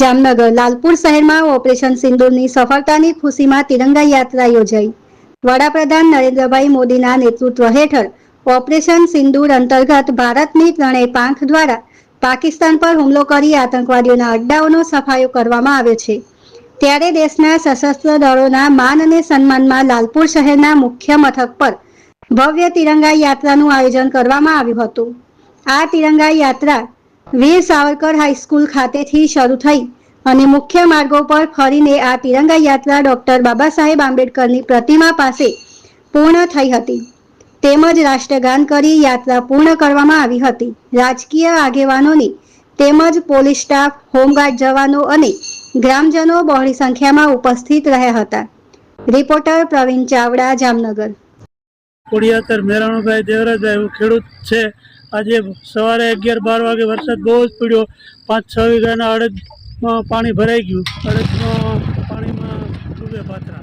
જામનગર, લાલપુર શહેરમાં ઓપરેશન સિંદૂરની સફળતાની ખુશીમાં તિરંગા યાત્રા યોજાઈ. વડાપ્રધાન નરેન્દ્રભાઈ મોદીના નેતૃત્વ હેઠળ ઓપરેશન સિંદૂર અંતર્ગત ભારતની ત્રણેય પાંખ દ્વારા પાકિસ્તાન પર હુમલો કરી આતંકવાદીઓના અડ્ડાઓનો સફાયો કરવામાં આવ્યો છે. ત્યારે દેશના સશસ્ત્ર દળોના માન અને સન્માનમાં લાલપુર શહેરના મુખ્ય મથક પર ભવ્ય તિરંગા યાત્રાનું આયોજન કરવામાં આવ્યું હતું. આ તિરંગા યાત્રા વીર સાવરકર હાઈસ્કૂલ ખાતેથી શરૂ થઈ અને મુખ્ય માર્ગો પર ફરીને આ તિરંગા યાત્રા ડોક્ટર બાબા સાહેબ આંબેડકરની પ્રતિમા પાસે પૂર્ણ થઈ હતી. તેમજ રાષ્ટ્રગાન કરી યાત્રા પૂર્ણ કરવામાં આવી હતી. રાજકીય આગેવાનોની તેમજ પોલીસ સ્ટાફ, હોમગાર્ડ જવાનો અને ગ્રામજનો બહોળી સંખ્યામાં ઉપસ્થિત રહ્યા હતા. રિપોર્ટર પ્રવીણ ચાવડા, જામનગર. કોડિયાતર મેરાણુભાઈ દેવરાજભાઈ ખેડૂત છે. આજે સવારે અગિયાર બાર વાગે વરસાદ બહુ જ પડ્યો. પાંચ છ વીઘાના અડદમાં પાણી ભરાઈ ગયું. અડદમાં પાણીમાં ડૂબે પાત્રા